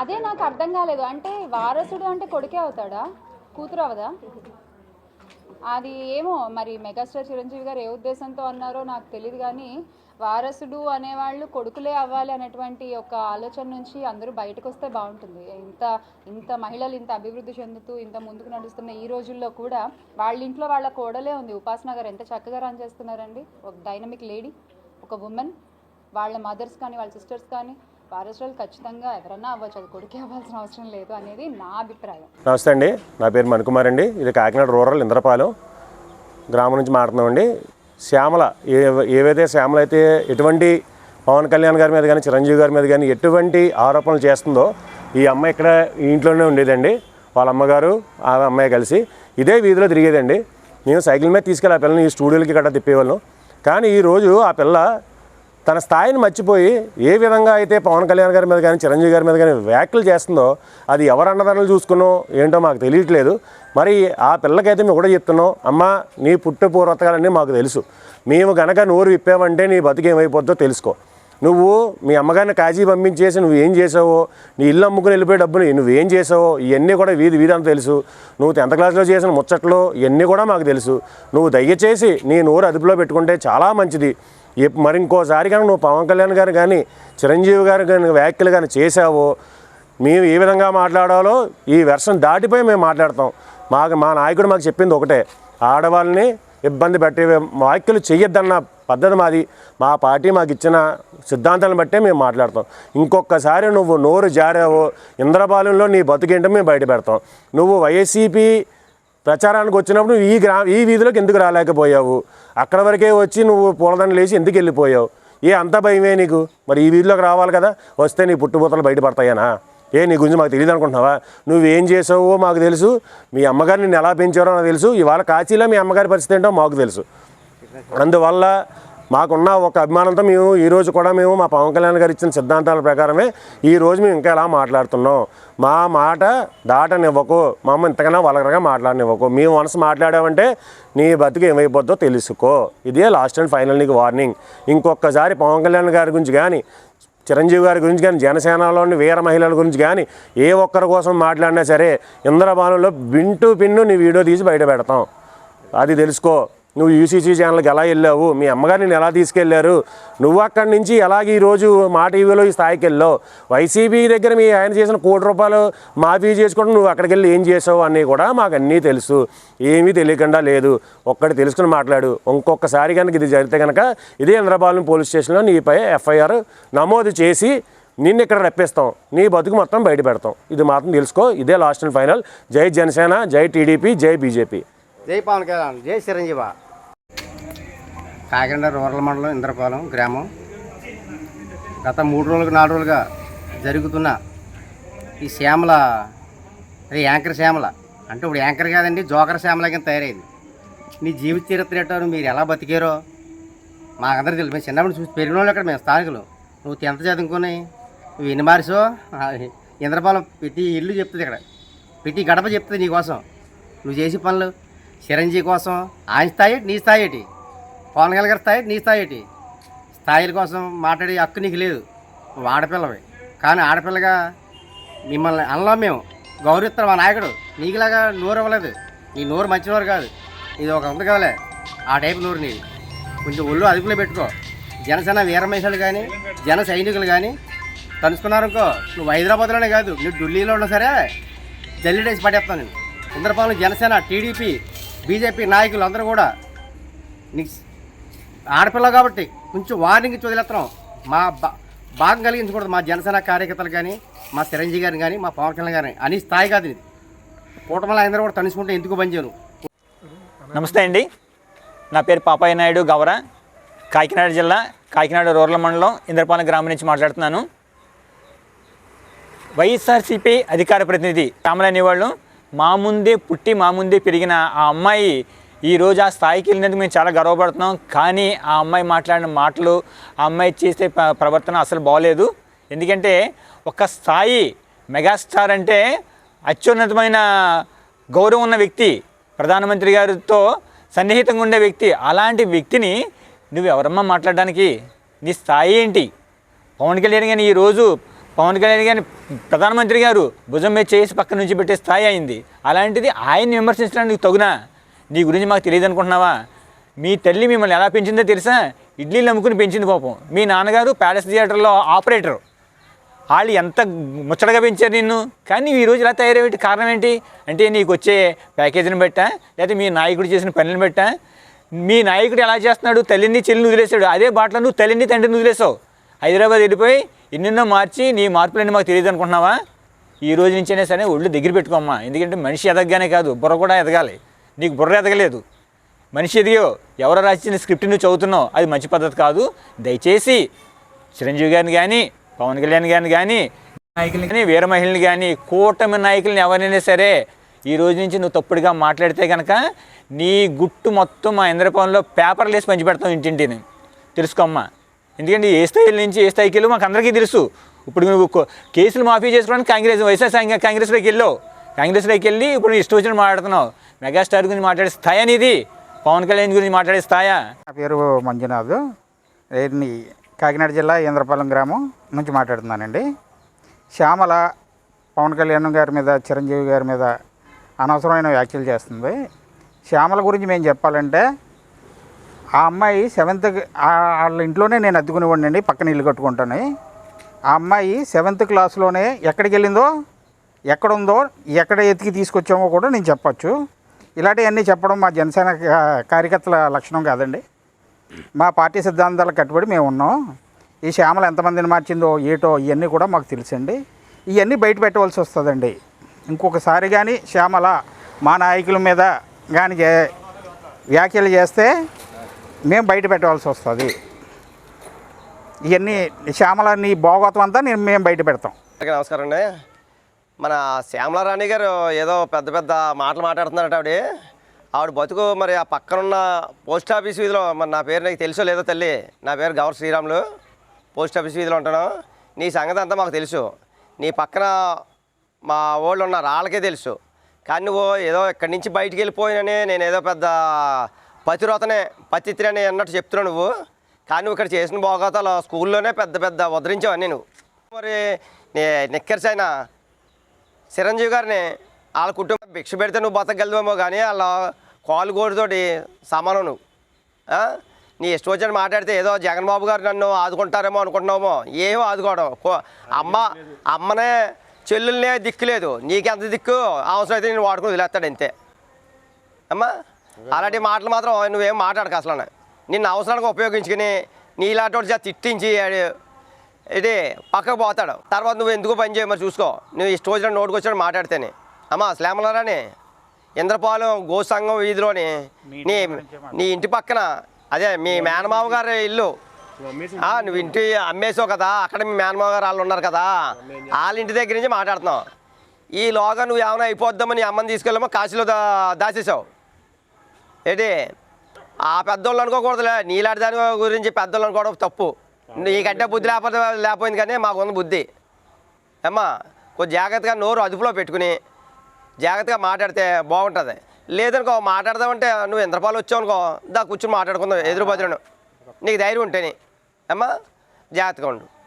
అదే నాకు అర్థం కాలేదు. అంటే వారసుడు అంటే కొడుకే అవుతాడా? కూతురు అవదా? అది ఏమో. మరి మెగాస్టార్ చిరంజీవి గారు ఏ ఉద్దేశంతో అన్నారో నాకు తెలియదు కానీ వారసుడు అనేవాళ్ళు కొడుకులే అవ్వాలి అనేటువంటి ఒక ఆలోచన నుంచి అందరూ బయటకు వస్తే బాగుంటుంది. ఇంత ఇంత మహిళలు ఇంత అభివృద్ధి చెందుతూ ఇంత ముందుకు నడుస్తున్న ఈ రోజుల్లో కూడా వాళ్ళ ఇంట్లో వాళ్ళ కోడలే ఉంది. ఉపాసన గారు ఎంత చక్కగా రన్ చేస్తున్నారండి. ఒక డైనమిక్ లేడీ ఒక ఉమెన్ వాళ్ళ మదర్స్ కానీ వాళ్ళ సిస్టర్స్ కానీ వారసులు ఖచ్చితంగా ఎవరన్నా అవ్వచ్చు అది కొడుకే అవ్వాల్సిన అవసరం లేదు అనేది నా అభిప్రాయం. నమస్తే అండి. నా పేరు మణికుమార్ అండి. ఇది కాకినాడ రూరల్ ఇంద్రపాలెం గ్రామం నుంచి మాట్లాడుతున్నామండి. శ్యామల ఏ ఏవైతే శ్యామల అయితే ఎటువంటి పవన్ కళ్యాణ్ గారి మీద కానీ చిరంజీవి గారి మీద కానీ ఎటువంటి ఆరోపణలు చేస్తుందో ఈ అమ్మాయి ఇక్కడ ఇంట్లోనే ఉండేదండి. వాళ్ళ అమ్మగారు ఆ అమ్మాయి కలిసి ఇదే వీధిలో తిరిగేదండి. నేను సైకిల్ మీద తీసుకెళ్ళి ఆ పిల్లని ఈ స్టూడియోలకి గట్రా తిప్పేవాళ్ళం. కానీ ఈరోజు ఆ పిల్ల తన స్థాయిని మర్చిపోయి ఏ విధంగా అయితే పవన్ కళ్యాణ్ గారి మీద కానీ చిరంజీవి గారి మీద కానీ వ్యాఖ్యలు చేస్తుందో అది ఎవరు అన్నదానాలు చూసుకున్నో ఏంటో మాకు తెలియట్లేదు. మరి ఆ పిల్లకైతే మేము కూడా చెప్తున్నాం అమ్మ నీ పుట్టు పూర్వతకాలన్నీ మాకు తెలుసు. మేము గనక నోరు విప్పామంటే నీ బతికేమైపోద్దో తెలుసుకో. నువ్వు మీ అమ్మగారిని కాజీ పంపించేసి నువ్వు ఏం చేసావో నీ ఇల్లు అమ్ముకుని వెళ్ళిపోయే డబ్బుని నువ్వేం చేసావో ఇవన్నీ కూడా వీధి వీధి అంత తెలుసు. నువ్వు టెన్త్ క్లాస్లో చేసిన ముచ్చట్లు ఇవన్నీ కూడా మాకు తెలుసు. నువ్వు దయచేసి నీ నోరు అదుపులో పెట్టుకుంటే చాలా మంచిది. మరి ఇంకోసారి కానీ నువ్వు పవన్ కళ్యాణ్ గారు కానీ చిరంజీవి గారు కానీ వ్యాఖ్యలు కానీ చేసావో మేము ఏ విధంగా మాట్లాడాలో ఈ వెర్షన్ దాటిపోయి మేము మాట్లాడతాం. మాకు మా నాయకుడు మాకు చెప్పింది ఒకటే ఆడవాళ్ళని ఇబ్బంది పెట్టే వ్యాఖ్యలు చెయ్యొద్దన్న పద్ధతి మాది. మా పార్టీ మాకు ఇచ్చిన సిద్ధాంతాలను బట్టే మేము మాట్లాడతాం. ఇంకొకసారి నువ్వు నోరు జారావో ఇంద్రపాలెంలో నీ బతుకేంటో మేము బయట పెడతాం నువ్వు వైసీపీ ప్రచారానికి వచ్చినప్పుడు నువ్వు ఈ గ్రా ఈ వీధిలోకి ఎందుకు రాలేకపోయావు? అక్కడ వరకే వచ్చి నువ్వు పూలదండలు వేసి ఎందుకు వెళ్ళిపోయావు? ఏ అంత భయమే నీకు? మరి ఈ వీధిలోకి రావాలి కదా? వస్తే నీ పుట్టుబూతలు బయటపడతాయనా? ఏ నీ గురించి మాకు తెలియదు అనుకుంటున్నావా? నువ్వేం చేసావో మాకు తెలుసు. మీ అమ్మగారు నిన్ను ఎలా పెంచారో నాకు తెలుసు. ఇవాళ కాశీలో మీ అమ్మగారి పరిస్థితి ఏంటో మాకు తెలుసు. అందువల్ల మాకున్న ఒక అభిమానంతో మేము ఈరోజు కూడా మేము మా పవన్ కళ్యాణ్ గారు ఇచ్చిన సిద్ధాంతాల ప్రకారమే ఈరోజు మేము ఇంకా ఇలా మాట్లాడుతున్నాం? మా మాట దాటనివ్వకు. మా అమ్మ ఇంతకన్నా వలగరగా మాట్లాడనివ్వకు. మేము మనసు మాట్లాడామంటే నీ బతుకు ఏమైపోద్దో తెలుసుకో. ఇదే లాస్ట్ అండ్ ఫైనల్ నీకు వార్నింగ్. ఇంకొకసారి పవన్ కళ్యాణ్ గారి గురించి కానీ చిరంజీవి గారి గురించి కానీ జనసేనలోని వీర మహిళల గురించి కానీ ఏ ఒక్కరి కోసం మాట్లాడినా సరే ఇంద్రబాణంలో బింటు పిన్ను నీ వీడియో తీసి బయట పెడతాం. అది తెలుసుకో. నువ్వు యూసీసీ ఛానల్కి ఎలా వెళ్ళావు? మీ అమ్మగారు నేను ఎలా తీసుకెళ్ళారు? నువ్వు అక్కడి నుంచి ఎలాగ ఈరోజు మా టీవీలో ఈ స్థాయికి వెళ్ళావు? వైసీపీ దగ్గర మీ ఆయన చేసిన కోటి రూపాయలు మాఫీ చేసుకుంటూ నువ్వు అక్కడికి వెళ్ళి ఏం చేసావు అన్నీ కూడా మాకు అన్నీ తెలుసు. ఏమీ తెలియకుండా లేదు. ఒక్కటి తెలుసుకుని మాట్లాడు. ఇంకొకసారి కనుక ఇది జరిగితే కనుక ఇదే ఇంద్రపాలెం పోలీస్ స్టేషన్లో నీపై ఎఫ్ఐఆర్ నమోదు చేసి నిన్ను ఇక్కడ రప్పిస్తాం. నీ బతుకు మొత్తం బయట పెడతాం. ఇది మాత్రం తెలుసుకో. ఇదే లాస్ట్ అండ్ ఫైనల్. జై జనసేన జై టీడీపీ జై బీజేపీ. జై పవన్ కళ్యాణ్ జై చిరంజీవ. కాకినాడ రూరల్ మండలం ఇంద్రపాలెం గ్రామం. గత మూడు రోజులకు నాలుగు రోజులుగా జరుగుతున్న ఈ శ్యామల యాంకర్ శ్యామల. అంటే ఇప్పుడు యాంకర్ కాదండి జోకర్ శ్యామల కింద తయారైంది. నీ జీవిత చరిత్ర మీరు ఎలా బతికారో మాకందరూ తెలుసు. మేము చిన్నప్పుడు చూసి పెరిగిన వాళ్ళు అక్కడ మేము స్థానికులు. నువ్వు టెన్త్ చదువుకొని నువ్వు ఎన్ని మారిసో ఇంద్రపాలెం ప్రతి ఇల్లు చెప్తుంది ఇక్కడ. ప్రతి గడప చెప్తుంది నీకోసం. నువ్వు చేసే పనులు చిరంజీవి కోసం ఆయన స్థాయి నీ స్థాయి ఏంటి? పవన్ కళ్యాణ్ గారి స్థాయి నీ స్థాయి ఏంటి? స్థాయిల కోసం మాట్లాడే హక్కు నీకు లేదు. నువ్వు ఆడపిల్లవి. కానీ ఆడపిల్లగా మిమ్మల్ని అనలో మేము. గౌరవిస్తాం మా నాయకుడు. నీకులాగా నోరు ఇవ్వలేదు. నీ నోరు మంచివారు కాదు. ఇది ఒక ఉంది కదలే. ఆ టైపు నోరు నీది. కొంచెం ఒళ్ళు అదుపులో పెట్టుకో. జనసేన వీరమేషాలు కానీ జన సైనికులు కానీ తలుచుకున్నారనుకో నువ్వు హైదరాబాద్లోనే కాదు. నువ్వు ఢిల్లీలో ఉన్నా సరే జల్లిడేసి పడేస్తాను నేను. ఇంద్రపాలెం జనసేన టీడీపీ బీజేపీ నాయకులు అందరూ కూడా నీకు ఆడపిల్ల కాబట్టి కొంచెం వార్నింగ్ ఇచ్చి వదిలేస్తున్నాం మా బా భాగం కలిగించకూడదు మా జనసేన కార్యకర్తలు కానీ మా చిరంజీవి గారిని కానీ మా పవన్ కళ్యాణ్ గారిని. అని స్థాయి కాదు ఇది. కూటమిలో అందరూ కూడా తనుసుకుంటే ఎందుకు పనిచేయను నమస్తే అండి. నా పేరు పాపాయి నాయుడు గౌర కాకినాడ జిల్లా కాకినాడ రూరల్ మండలం ఇంద్రపాలెం గ్రామం నుంచి మాట్లాడుతున్నాను. వైఎస్ఆర్సీపీ అధికార ప్రతినిధి శ్యామల అనేవాళ్ళు మా ముందే పుట్టి మా ముందే పెరిగిన ఆ అమ్మాయి ఈరోజు ఆ స్థాయికి వెళ్ళినందుకు మేము చాలా గర్వపడుతున్నాం. కానీ ఆ అమ్మాయి మాట్లాడిన మాటలు ఆ అమ్మాయి చేసే ప్రవర్తన అసలు బాగలేదు. ఎందుకంటే ఒక స్థాయి మెగాస్టార్ అంటే అత్యున్నతమైన గౌరవం ఉన్న వ్యక్తి ప్రధానమంత్రి గారితో సన్నిహితంగా ఉండే వ్యక్తి. అలాంటి వ్యక్తిని నువ్వు ఎవరమ్మా మాట్లాడడానికి? నీ స్థాయి ఏంటి? పవన్ కళ్యాణ్ గారిని ఈరోజు పవన్ కళ్యాణ్ గారిని ప్రధానమంత్రి గారు భుజం మీద చేసి పక్క నుంచి పెట్టే స్థాయి అయింది. అలాంటిది ఆయన్ని విమర్శించడానికి తగునా? నీ గురించి మాకు తెలియదు అనుకుంటున్నావా? మీ తల్లి మిమ్మల్ని ఎలా పెంచిందో తెలుసా? ఇడ్లీలు నమ్ముకుని పెంచింది పాపం. మీ నాన్నగారు ప్యాలెస్ థియేటర్లో ఆపరేటర్. వాళ్ళు ఎంత ముచ్చటగా పెంచారు నిన్ను? కానీ ఈరోజు ఈ రోజు ఇలా తయారయ్యేటి కారణం ఏంటి? అంటే నీకు వచ్చే ప్యాకేజీని బట్టా లేకపోతే మీ నాయకుడు చేసిన పనులను బట్టా మీ నాయకుడు ఎలా చేస్తున్నాడు? తల్లిని చెల్లిని వదిలేశాడు. అదే బాటలో నువ్వు తల్లిని తండ్రిని వదిలేసావు హైదరాబాద్ వెళ్ళిపోయి ఎన్నెన్నో మార్చి నీ మార్పులన్నీ మాకు తెలియదు అనుకుంటున్నావా? ఈ రోజు నుంచైనా సరే ఒళ్ళు దగ్గర పెట్టుకోమ్మా. ఎందుకంటే మనిషి ఎదగగానే కాదు బుర్ర కూడా ఎదగాలి. నీకు బుర్ర ఎదగలేదు. మనిషి ఎదిగో ఎవరో రాసిన స్క్రిప్ట్ నువ్వు చదువుతున్నావు అది మంచి పద్ధతి కాదు. దయచేసి చిరంజీవి గారిని కానీ పవన్ కళ్యాణ్ గారిని కానీ నాయకుల్ని కానీ వీర మహిళని కానీ కూటమి నాయకుల్ని ఎవరైనా సరే ఈ రోజు నుంచి నువ్వు తప్పుడుగా మాట్లాడితే కనుక నీ గుట్టు మొత్తం మా ఇంద్రపవన్లో పేపర్లు వేసి పంచిపెడతాం ఇంటింటిని. తెలుసుకోమ్మా. ఎందుకంటే ఏ స్థాయి నుంచి ఏ స్థాయికి వెళ్ళో మాకు అందరికీ తెలుసు. ఇప్పుడు నువ్వు కేసులు మాఫీ చేసుకోవడానికి కాంగ్రెస్ వైఎస్ఆర్ కాంగ్రెస్- కాంగ్రెస్లోకి వెళ్ళావు. కాంగ్రెస్లోకి వెళ్ళి ఇప్పుడు ఇష్టం వచ్చిన మాట్లాడుతున్నావు. మెగాస్టార్ గురించి మాట్లాడే స్థాయి అనేది పవన్ కళ్యాణ్ గురించి మాట్లాడే స్థాయా? నా పేరు మంజునాథ్. నేను కాకినాడ జిల్లా ఇంద్రపాలెం గ్రామం నుంచి మాట్లాడుతున్నానండి. శ్యామల పవన్ కళ్యాణ్ గారి మీద చిరంజీవి గారి మీద అనవసరమైన వ్యాఖ్యలు చేస్తుంది. శ్యామల గురించి మేము చెప్పాలంటే ఆ అమ్మాయి సెవెంత్ వాళ్ళ ఇంట్లోనే నేను అద్దుకునేవాడిని పక్కన ఇల్లు కట్టుకుంటాను. ఆ అమ్మాయి సెవెంత్ క్లాస్లోనే ఎక్కడికి వెళ్ళిందో ఎక్కడ ఉందో ఎక్కడ ఎతికి తీసుకొచ్చామో కూడా నేను చెప్పచ్చు. ఇలాంటివన్నీ చెప్పడం మా జనసేన కార్యకర్తల లక్షణం కాదండి. మా పార్టీ సిద్ధాంతాలకు కట్టుబడి మేము ఉన్నాం. ఈ శ్యామల ఎంతమందిని మార్చిందో ఏటో ఇవన్నీ కూడా మాకు తెలుసండి. ఇవన్నీ బయట పెట్టవలసి వస్తుందండి. ఇంకొకసారి కానీ శ్యామల మా నాయకుల మీద కానీ వ్యాఖ్యలు చేస్తే మేము బయట పెట్టవలసి వస్తుంది. ఇవన్నీ శ్యామల నీ భోగోతం అంతా నేను మేము బయట పెడతాం. నమస్కారం అండి. మన శ్యామలారాణి గారు ఏదో పెద్ద పెద్ద మాటలు మాట్లాడుతున్నారట ఆవిడ. ఆవిడ బతుకు మరి ఆ పక్కనున్న పోస్ట్ ఆఫీస్ వీధిలో మరి నా పేరు నీకు తెలుసో లేదో తల్లి నా పేరు గౌర శ్రీరాములు. పోస్ట్ ఆఫీస్ వీధిలో ఉంటాను నీ సంగతి అంతా మాకు తెలుసు. నీ పక్కన మా వాళ్ళు ఉన్న రాళ్ళకే తెలుసు. కానీ నువ్వు ఏదో ఇక్కడి నుంచి బయటికి వెళ్ళిపోయినని నేను ఏదో పెద్ద పతిరోతనే పతిత్రి అన్నట్టు చెప్తున్నావు నువ్వు. కానీ నువ్వు ఇక్కడ చేసిన భోగతాలు స్కూల్లోనే పెద్ద పెద్ద ఉద్ధరించావని నువ్వు. మరి నిక్కర్స్ అయినా చిరంజీవి గారిని వాళ్ళ కుటుంబం భిక్ష పెడితే నువ్వు బతకగలవేమో కానీ వాళ్ళ కాలు గోడుతోటి సమానం నువ్వు. నీ ఇష్టం వచ్చినట్టు మాట్లాడితే ఏదో జగన్బాబు గారు నన్ను ఆదుకుంటారేమో అనుకుంటున్నామో ఏమో ఆదుకోవడం. కో- అమ్మ అమ్మనే చెల్లుల్నే దిక్కు లేదు. నీకెంత దిక్కు? అవసరం అయితే నేను వాడుకుని వదిలేస్తాడు అంతే. అమ్మా అలాంటి మాటలు మాత్రం నువ్వేం మాట్లాడక అసలు నిన్ను అవసరానికి ఉపయోగించుకుని వాడి చేత తిట్టించి ఇది పక్కకు పోతాడు. తర్వాత నువ్వు ఎందుకు పని చేయ మరి చూసుకో. నువ్వు ఇష్టం వచ్చిన నోటుకు వచ్చిన మాట్లాడితేనే. అమ్మా శ్లేమలారాని ఇంద్రపాలెం గోసంగం వీధిలోని నీ నీ ఇంటి పక్కన. అదే మీ మేనమామ గారి ఇల్లు. నువ్వు ఇంటి అమ్మేసావు కదా అక్కడ మీ మేనమామ గారు వాళ్ళు ఉన్నారు కదా. వాళ్ళ ఇంటి దగ్గర నుంచి మాట్లాడుతున్నావు. ఈ లోగా నువ్వు ఏమైనా అయిపోద్దామని నీ అమ్మని తీసుకెళ్ళమో కాశీలో దాచేసావు ఏంటి? ఆ పెద్దోళ్ళు అనుకోకూడదులే. నీలాంటి దాని గురించి పెద్దోళ్ళు అనుకోవడం తప్పు. నీకంటే బుద్ధి లేకపోతే లేకపోయింది కానీ మాకున్న బుద్ధి. అమ్మా కొంచెం జాగ్రత్తగా నోరు అదుపులో పెట్టుకుని జాగ్రత్తగా మాట్లాడితే బాగుంటుంది. లేదనుకో మాట్లాడదామంటే నువ్వు ఇంద్రపాలు వచ్చావు అనుకో దా కూర్చొని మాట్లాడుకుందాం ఎదురు బదులను నీకు ధైర్యం ఉంటేనే. అమ్మా జాగ్రత్తగా ఉండు.